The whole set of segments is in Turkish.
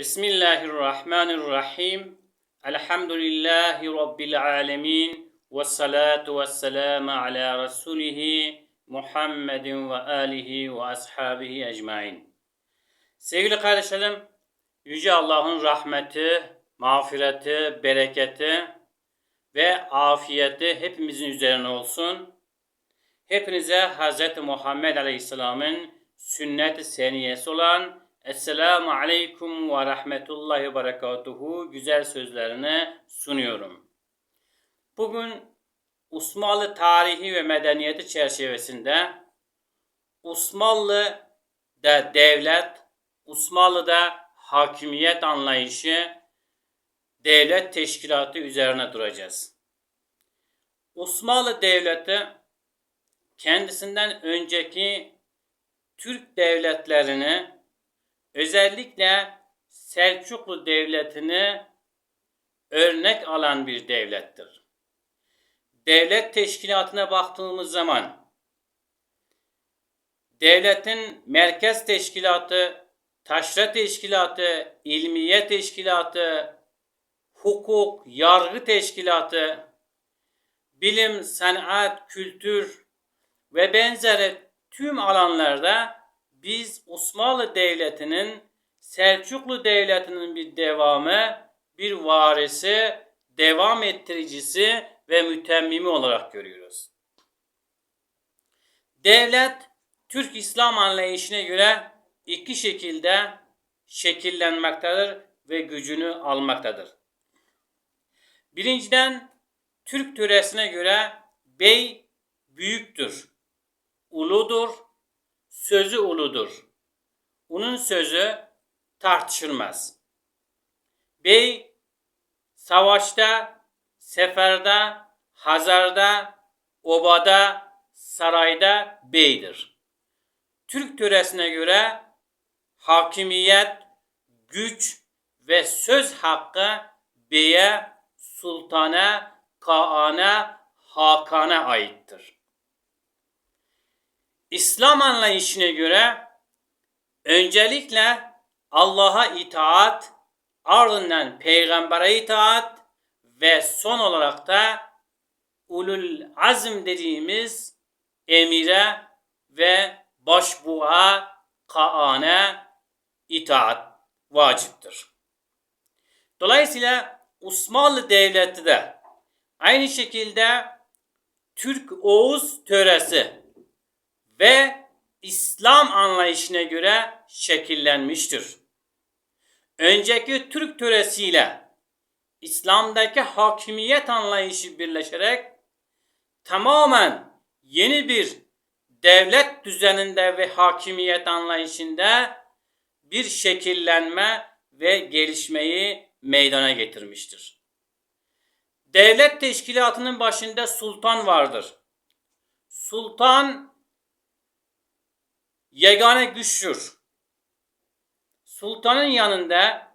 Bismillahirrahmanirrahim. Elhamdülillahi Rabbil alemin. Ve salatu ve selamu ala Resulihi Muhammedin ve alihi ve ashabihi ecmain. Sevgili kardeşlerim, Yüce Allah'ın rahmeti, mağfireti, bereketi ve afiyeti hepimizin üzerine olsun. Hepinize Hz. Muhammed Aleyhisselam'ın sünnet-i seniyesi olan Esselamu Aleyküm ve Rahmetullahi ve Berekatuhu güzel sözlerini sunuyorum. Bugün Osmanlı tarihi ve medeniyeti çerçevesinde Osmanlı da devlet, Osmanlı'da hakimiyet anlayışı, devlet teşkilatı üzerine duracağız. Osmanlı Devleti kendisinden önceki Türk devletlerini özellikle Selçuklu Devleti'ni örnek alan bir devlettir. Devlet teşkilatına baktığımız zaman devletin merkez teşkilatı, taşra teşkilatı, ilmiye teşkilatı, hukuk, yargı teşkilatı, bilim, sanat, kültür ve benzeri tüm alanlarda biz Osmanlı Devleti'nin Selçuklu Devleti'nin bir devamı, bir varisi, devam ettiricisi ve mütemmimi olarak görüyoruz. Devlet Türk İslam anlayışına göre iki şekilde şekillenmektedir ve gücünü almaktadır. Birinciden Türk töresine göre bey büyüktür, uludur, sözü uludur. Onun sözü tartışılmaz. Bey savaşta, seferde, hazarda, obada, sarayda beydir. Türk töresine göre hakimiyet, güç ve söz hakkı beye, sultana, kaana, hakana aittir. İslam anlayışına göre öncelikle Allah'a itaat, ardından peygambere itaat ve son olarak da ulul azm dediğimiz emire ve başbuğa, kaane itaat vaciptir. Dolayısıyla Osmanlı Devleti de aynı şekilde Türk Oğuz töresi ve İslam anlayışına göre şekillenmiştir. Önceki Türk töresiyle İslam'daki hakimiyet anlayışı birleşerek tamamen yeni bir devlet düzeninde ve hakimiyet anlayışında bir şekillenme ve gelişmeyi meydana getirmiştir. Devlet teşkilatının başında sultan vardır. Sultan yegane güçtür. Sultanın yanında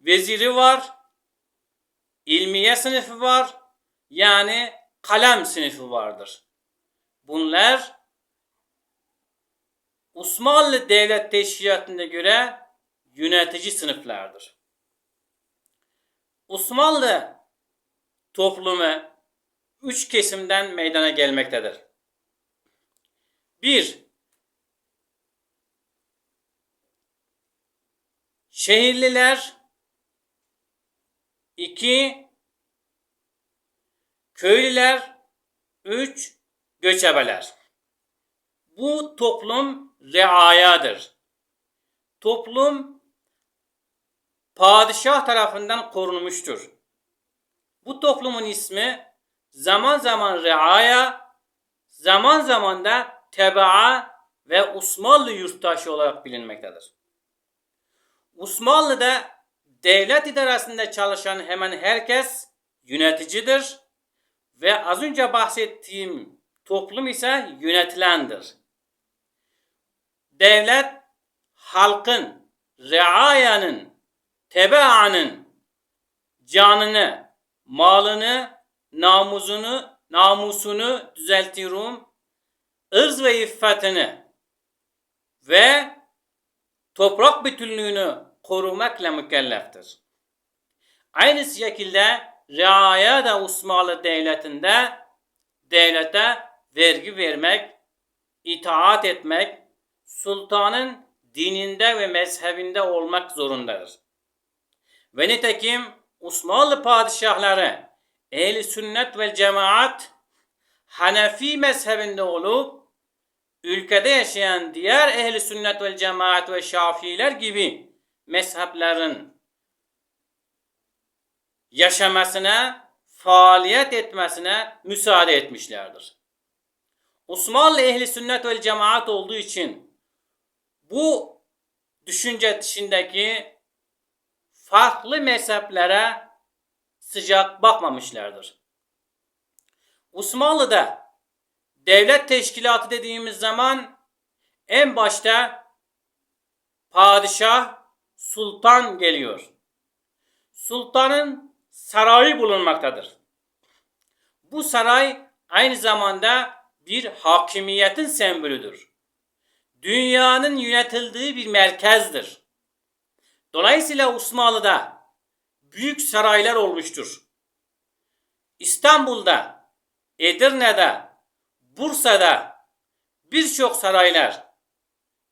veziri var, ilmiye sınıfı var, yani kalem sınıfı vardır. Bunlar Osmanlı Devlet Teşkilatı'na göre yönetici sınıflardır. Osmanlı toplumu üç kesimden meydana gelmektedir. Bir, Şehirliler 2 Köylüler 3 Göçebeler Bu toplum reayadır. Toplum padişah tarafından korunmuştur. Bu toplumun ismi zaman zaman reaya, zaman zaman da tebaa ve Osmanlı yurttaşı olarak bilinmektedir. Osmanlı'da devlet idaresinde çalışan hemen herkes yöneticidir ve az önce bahsettiğim toplum ise yönetilendir. Devlet halkın, reayanın, tebaanın canını, malını, namusunu, namusunu düzeltiyorum, ırz ve iffetini ve toprak bütünlüğünü korumakla mükelleftir. Aynı şekilde riaya da Osmanlı devletinde devlete vergi vermek, itaat etmek, sultanın dininde ve mezhebinde olmak zorundadır. Ve nitekim Osmanlı padişahları ehli sünnet ve cemaat Hanefi mezhebinde olup ülkede yaşayan diğer ehli sünnet ve cemaat ve şafiiler gibi mezheplerin yaşamasına, faaliyet etmesine müsaade etmişlerdir. Osmanlı ehli sünnet ve cemaat olduğu için bu düşünce dışındaki farklı mezheplere sıcak bakmamışlardır. Osmanlı'da devlet teşkilatı dediğimiz zaman en başta padişah, sultan geliyor. Sultanın sarayı bulunmaktadır. Bu saray aynı zamanda bir hakimiyetin sembolüdür. Dünyanın yönetildiği bir merkezdir. Dolayısıyla Osmanlı'da büyük saraylar olmuştur. İstanbul'da, Edirne'de, Bursa'da birçok saraylar,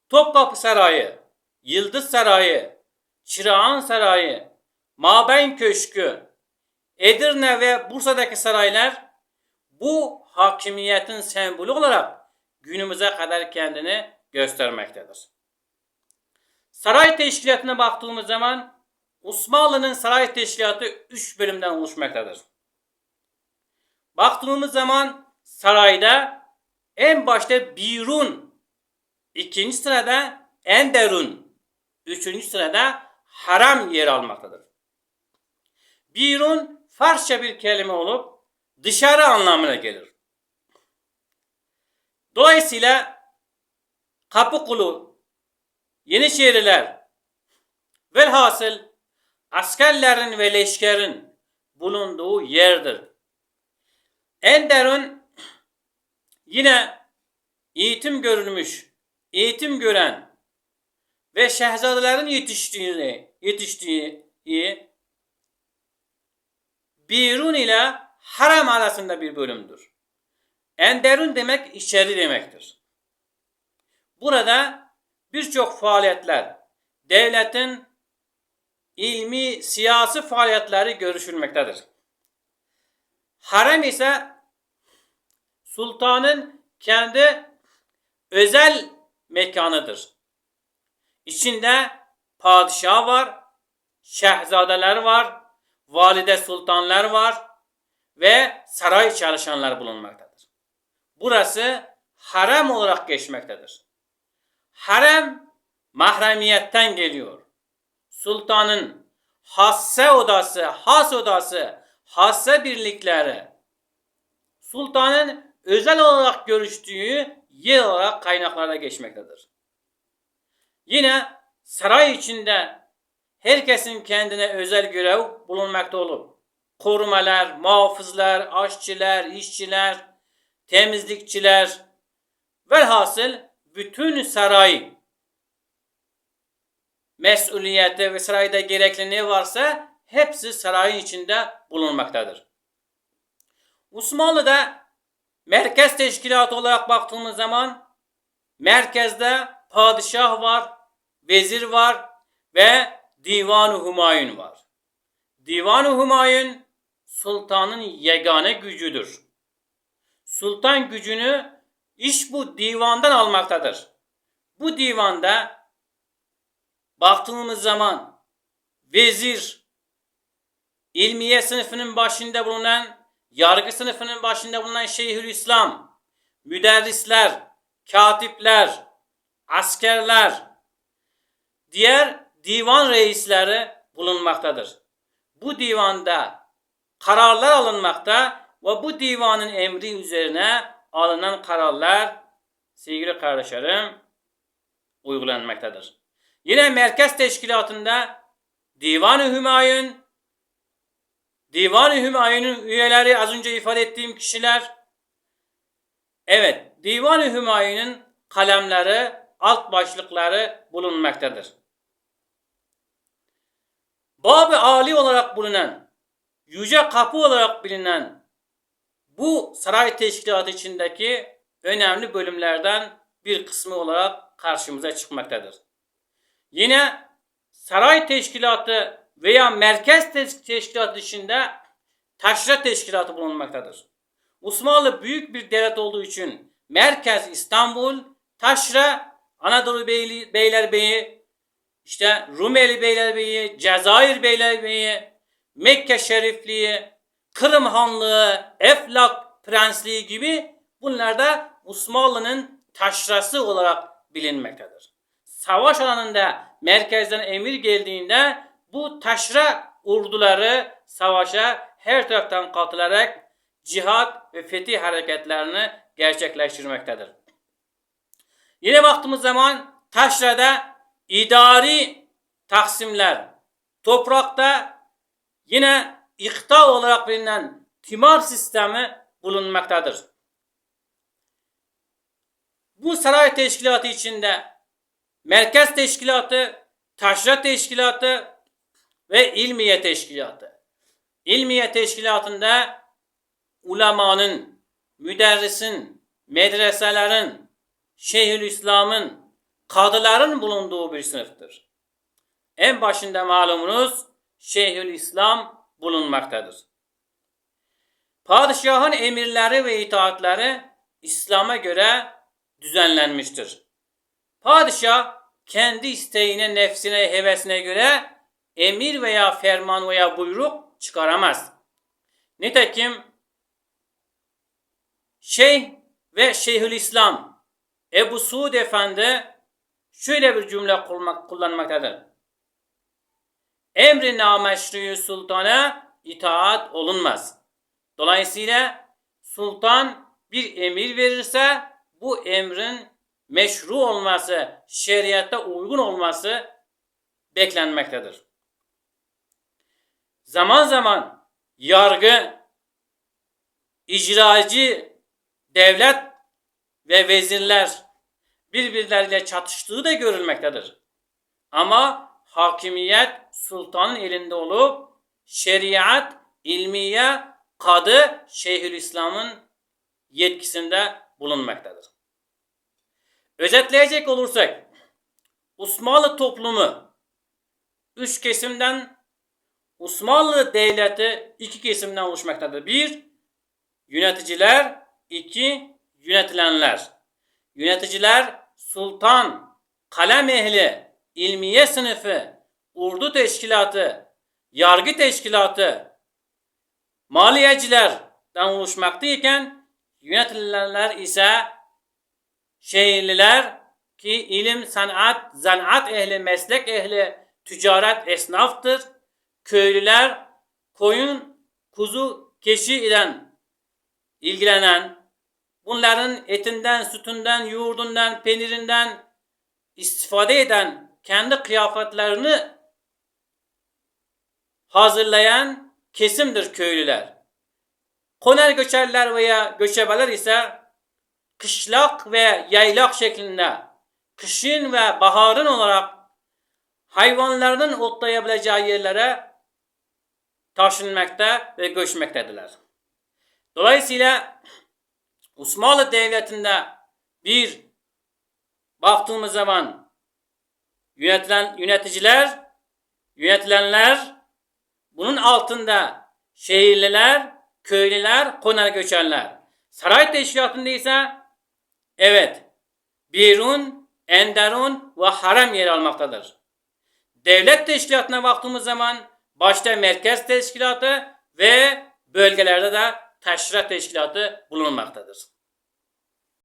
Topkapı Sarayı, Yıldız Sarayı, Çırağan Sarayı, Mabeyn Köşkü, Edirne ve Bursa'daki saraylar bu hakimiyetin sembolü olarak günümüze kadar kendini göstermektedir. Saray teşkilatına baktığımız zaman Osmanlı'nın saray teşkilatı 3 bölümden oluşmaktadır. Baktığımız zaman sarayda en başta Birun, ikinci sırada Enderun, üçüncü sırada Haram yer almaktadır. Birun Farsça bir kelime olup dışarı anlamına gelir. Dolayısıyla Kapıkulu, Yeniçeriler, velhasıl askerlerin ve leşkerin bulunduğu yerdir. Enderun yine eğitim görülmüş, eğitim gören ve şehzadelerin yetiştiğini, yetiştiği Birun ile Haram arasında bir bölümdür. Enderun demek içeri demektir. Burada birçok faaliyetler, devletin ilmi, siyasi faaliyetleri görüşülmektedir. Harem ise sultanın kendi özel mekanıdır. İçinde padişah var, şehzadeler var, valide sultanlar var ve saray çalışanlar bulunmaktadır. Burası harem olarak geçmektedir. Harem mahremiyetten geliyor. Sultanın hasse odası, has odası, hasse birlikleri sultanın özel olarak görüştüğü yer olarak kaynaklarda geçmektedir. Yine saray içinde herkesin kendine özel görev bulunmakta olup korumalar, muhafızlar, aşçılar, işçiler, temizlikçiler velhasıl bütün saray mesuliyeti ve sarayda gerekli ne varsa hepsi sarayın içinde bulunmaktadır. Osmanlı'da merkez teşkilatı olarak baktığımız zaman merkezde padişah var, vezir var ve Divan-ı Humayun var. Divan-ı Humayun sultanın yegane gücüdür. Sultan gücünü iş bu divandan almaktadır. Bu divanda baktığımız zaman vezir, ilmiye sınıfının başında bulunan, yargı sınıfının başında bulunan Şeyhülislam, müderrisler, katipler, askerler, diğer divan reisleri bulunmaktadır. Bu divanda kararlar alınmakta ve bu divanın emri üzerine alınan kararlar sevgili kardeşlerim uygulanmaktadır. Yine merkez teşkilatında Divan-ı Hümayun, Divan-ı Hümayun'un üyeleri az önce ifade ettiğim kişiler, evet Divan-ı Hümayun'un kalemleri, alt başlıkları bulunmaktadır. Bab-ı Ali olarak bulunan, yüce kapı olarak bilinen bu saray teşkilatı içindeki önemli bölümlerden bir kısmı olarak karşımıza çıkmaktadır. Yine saray teşkilatı veya merkez teş- teşkilatı içinde taşra teşkilatı bulunmaktadır. Osmanlı büyük bir devlet olduğu için merkez İstanbul, taşra Anadolu Beyli, Beylerbeyi, işte Rumeli Beylerbeyi, Cezayir Beylerbeyi, Mekke Şerifliği, Kırım Hanlığı, Eflak Prensliği gibi bunlar da Osmanlı'nın taşrası olarak bilinmektedir. Savaş alanında merkezden emir geldiğinde bu taşra orduları savaşa her taraftan katılarak cihat ve fetih hareketlerini gerçekleştirmektedir. Yine baktığımız zaman taşrada idari taksimler, toprakta yine ikta olarak bilinen timar sistemi bulunmaktadır. Bu saray teşkilatı içinde merkez teşkilatı, taşra teşkilatı ve ilmiye teşkilatı. İlmiye teşkilatında ulemanın, müderrisin, medreselerin, Şeyhülislam'ın, kadıların bulunduğu bir sınıftır. En başında malumunuz Şeyhülislam bulunmaktadır. Padişahın emirleri ve itaatleri İslam'a göre düzenlenmiştir. Padişah kendi isteğine, nefsine, hevesine göre emir veya ferman veya buyruk çıkaramaz. Nitekim Şeyh ve Şeyhülislam Ebu Suud Efendi şöyle bir cümle kullanmak- kullanmaktadır. Emri nameşru sultana itaat olunmaz. Dolayısıyla sultan bir emir verirse bu emrin meşru olması, şeriatta uygun olması beklenmektedir. Zaman zaman yargı, icracı, devlet ve vezirler birbirleriyle çatıştığı da görülmektedir. Ama hakimiyet sultanın elinde olup şeriat, ilmiye, kadı Şeyhülislam'ın yetkisinde bulunmaktadır. Özetleyecek olursak Osmanlı toplumu üç kesimden Osmanlı devleti iki kesimden oluşmaktadır. Bir, yöneticiler, iki, yönetilenler. Yöneticiler, sultan, kalem ehli, ilmiye sınıfı, ordu teşkilatı, yargı teşkilatı, maliyecilerden oluşmaktayken yönetilenler ise şehirliler ki ilim, sanat, zanaat ehli, meslek ehli, ticaret, esnaftır. Köylüler koyun, kuzu, keçi ile ilgilenen, bunların etinden, sütünden, yoğurdundan, peynirinden istifade eden, kendi kıyafetlerini hazırlayan kesimdir köylüler. Koner göçerler veya göçebeler ise kışlak ve yaylak şeklinde kışın ve baharın olarak hayvanlarının otlayabileceği yerlere taşınmakta ve göçmektedirler. Dolayısıyla Osmanlı Devleti'nde bir baktığımız zaman yönetilen yöneticiler, yönetilenler, bunun altında şehirliler, köylüler, konar göçerler. Saray teşkilatında ise evet Birun, Enderun ve Harem yer almaktadır. Devlet teşkilatına baktığımız zaman başta merkez teşkilatı ve bölgelerde de taşra teşkilatı bulunmaktadır.